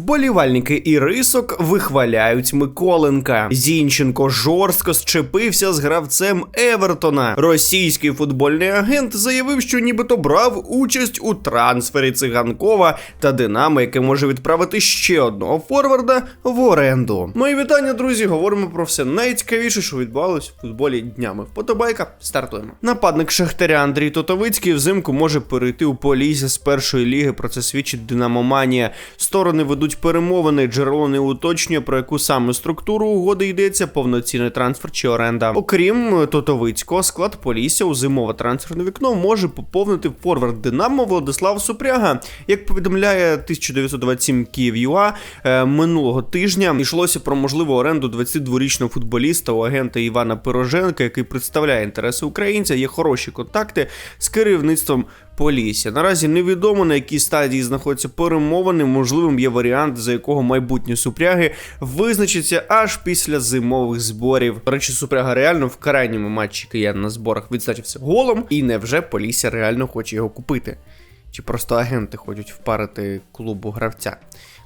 Вболівальники і рисок вихваляють Миколенка. Зінченко жорстко щепився з гравцем Евертона. Російський футбольний агент заявив, що нібито брав участь у трансфері циганкова та Динамо, яке може відправити ще одного форварда в оренду. Мої вітання, друзі. Говоримо про все найцікавіше, що відбувалось в футболі днями. Вподобайка, стартуємо. Нападник Шахтаря Андрій Тотовицький взимку може перейти у Полісся з першої ліги. Про це свідчить Динамоманія. Сторони ведуть перемовини, джерело не уточнює, про яку саме структуру угоди йдеться, повноцінний трансфер чи оренда. Окрім Тотовицького, склад Полісся у зимове трансферне вікно може поповнити форвард Динамо Владислав Супряга. Як повідомляє 1927 Київ ЮА е, минулого тижня, йшлося про можливу оренду 22-річного футболіста у агента Івана Пироженка, який представляє інтереси українця. Є хороші контакти з керівництвом Полісся. Наразі невідомо на якій стадії знаходяться перемовини. Можливим є варіант, за якого майбутні супряги визначаться аж після зимових зборів. До речі, супряга реально в крайньому матчі киян на зборах відзначився голом, і невже Полісся реально хоче його купити? Чи просто агенти хочуть впарити клубу гравця?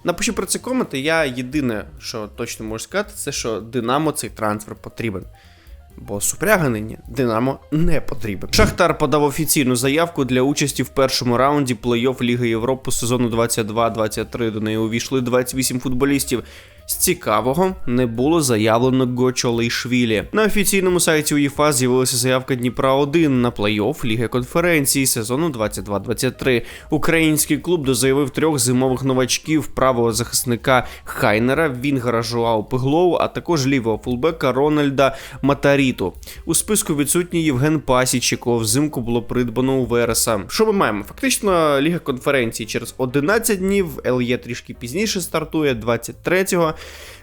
Напиши про це коменти. Я єдине, що точно можу сказати, це що Динамо цей трансфер потрібен. Бо супряга Динамо не потрібен. Шахтар подав офіційну заявку для участі в першому раунді плей-офф Ліги Європи сезону 22-23. До неї увійшли 28 футболістів. З цікавого не було заявлено Гочо Лейшвілі. На офіційному сайті УЄФА з'явилася заявка Дніпра 1 на плей-офф Ліги конференції сезону 22-23. Український клуб дозаявив трьох зимових новачків: правого захисника Хайнера, Вінгера Жуау Пеглоу, а також лівого фулбека Рональда Матаріту. У списку відсутній Євген Пасіч, якого взимку було придбано у Вереса. Що ми маємо? Фактично, Ліга конференції через 11 днів, ЛЄ трішки пізніше стартує 23-го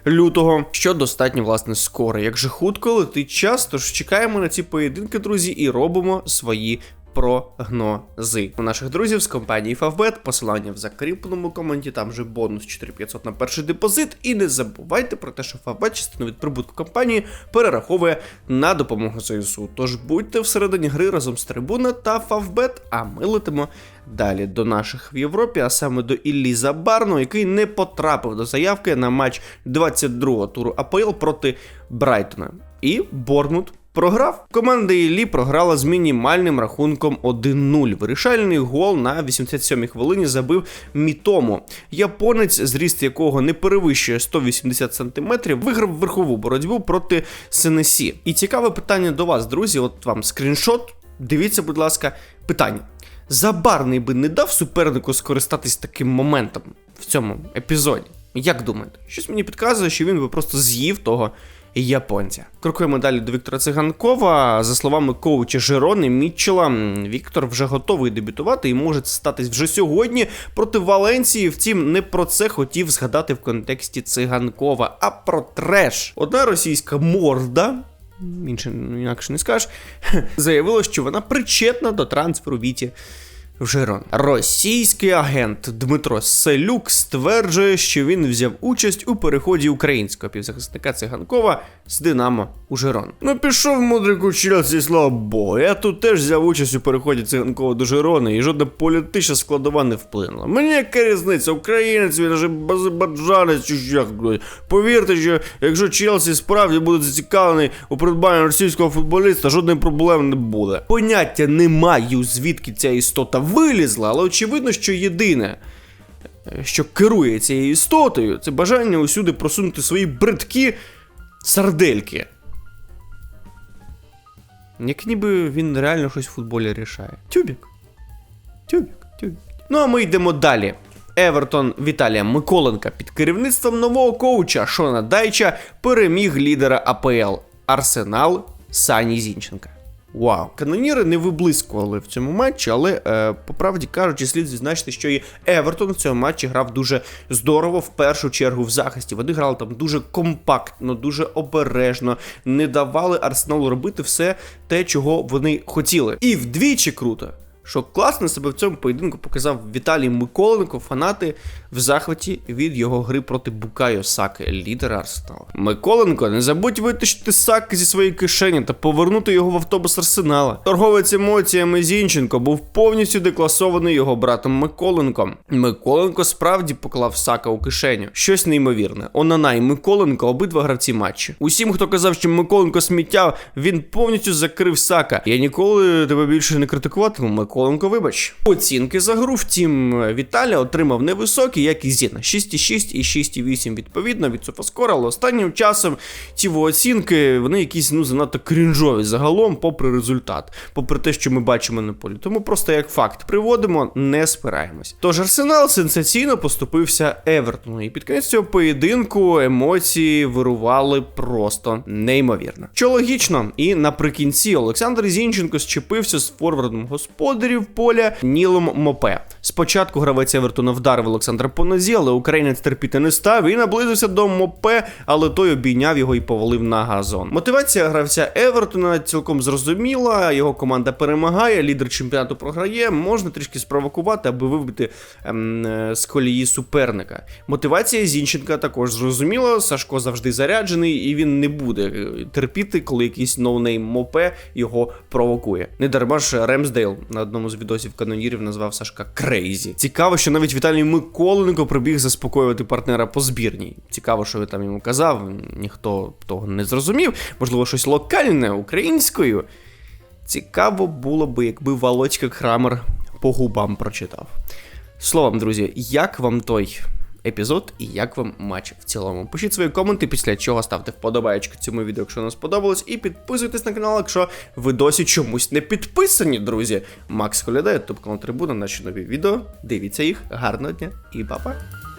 лютого, що достатньо власне скоро. Як же хутко летить час, тож чекаємо на ці поєдинки, друзі, і робимо свої. Прогнози у наших друзів з компанії Favbet, посилання в закріпленому коменті, там же бонус 4500 на перший депозит. І не забувайте про те, що Favbet частину від прибутку компанії перераховує на допомогу ЗСУ. Тож будьте всередині гри разом з Трибуна та Favbet, а ми летимо далі до наших в Європі, а саме до Іллі Забарно, який не потрапив до заявки на матч 22-го туру АПЛ проти Брайтона. І Борнмут Програв. Команда Іллі програла з мінімальним рахунком 1-0. Вирішальний гол на 87-й хвилині забив Мітому. Японець, зріст якого не перевищує 180 см, виграв верхову боротьбу проти Сенесі. І цікаве питання до вас, друзі. От вам скріншот. Дивіться, будь ласка, питання. Забарний би не дав супернику скористатись таким моментом в цьому епізоді. Як думаєте? Щось мені підказує, що він би просто з'їв того японця. Крокуємо далі до Віктора Циганкова. За словами коуча Жерони Мітчела, Віктор вже готовий дебютувати і може статись вже сьогодні проти Валенції. Втім, не про це хотів згадати в контексті циганкова, а про треш. Одна російська морда. Інше інакше не скажеш, заявила, що вона причетна до трансферу Віті Жирон. Російський агент Дмитро Селюк стверджує, що він взяв участь у переході українського півзахисника циганкова з Динамо у Жирон. Ну пішов мудрик Челсі, слава Богу. Я тут теж взяв участь у переході циганкова до Жирона, і жодна політична складова не вплинула. Мені яка різниця, українець, він же базибаджанець чи як. Повірте, що якщо Челсі справді буде зацікавлений у придбанні російського футболіста, жодної проблеми не буде. Поняття не маю, звідки ця істота вилізла, але очевидно, що єдине, що керує цією істотою, це бажання усюди просунути свої бридкі сардельки. Як ніби він реально щось в футболі рішає. Тюбік. Тюбік, тюбік. Ну а ми йдемо далі. Евертон Віталія Миколенка під керівництвом нового коуча Шона Дайча переміг лідера АПЛ Арсенал Сані Зінченка. Вау, каноніри не виблискували в цьому матчі, але е, по правді кажучи, слід зазначити, що і Евертон в цьому матчі грав дуже здорово, в першу чергу в захисті. Вони грали там дуже компактно, дуже обережно, не давали Арсеналу робити все те, чого вони хотіли. І вдвічі круто. Що класно себе в цьому поєдинку показав Віталій Миколенко, фанати в захваті від його гри проти Букайо Саки, лідера Арсенала. Миколенко, не забудь витащити Саки зі своєї кишені та повернути його в автобус Арсенала. Торговець емоціями Зінченко був повністю декласований його братом Миколенком. Миколенко справді поклав Сака у кишеню. Щось неймовірне. Онана і Миколенко обидва гравці матчі. Усім, хто казав, що Миколенко сміття, він повністю закрив Сака. Я ніколи тебе більше не критикуватиму. Миколенко, вибач. Оцінки за гру, втім, Віталія отримав невисокі, як і Зіна. 6,6 і 6,8 відповідно від Софаскора, але останнім часом ці оцінки вони якісь ну занадто крінжові загалом, попри результат, попри те, що ми бачимо на полі. Тому просто як факт приводимо, не спираємось. Тож Арсенал сенсаційно поступився Евертону, і під кінець цього поєдинку емоції вирували просто неймовірно. Що логічно, і наприкінці Олександр Зінченко щепився з форвардом господарів поля Нілом Мопе. Спочатку гравець Евертона вдарив Олександра по нозі, але українець терпіти не став і наблизився до Мопе, але той обійняв його і повалив на газон. Мотивація гравця Евертона цілком зрозуміла. Його команда перемагає, лідер чемпіонату програє. Можна трішки спровокувати, аби вибити ем, е, з колії суперника. Мотивація Зінченка також зрозуміла. Сашко завжди заряджений, і він не буде е, терпіти, коли якийсь ноунейм Мопе його провокує. Не дарма ж Ремсдейл на одному з відосів канонірів назвав Сашка Крейзі. Цікаво, що навіть Віталій Миколенко прибіг заспокоювати партнера по збірній. Цікаво, що він там йому казав. Ніхто того не зрозумів. Можливо, щось локальне українською. Цікаво було би, якби Володька Крамер по губам прочитав. Словом, друзі, як вам той епізод і як вам матч в цілому? Пишіть свої коменти, після чого ставте вподобаєчку цьому відео, якщо вам сподобалось, і підписуйтесь на канал, якщо ви досі чомусь не підписані, друзі. Макс Коляда, ютуб канал Трибуна, наші нові відео. Дивіться їх, гарного дня і па-па!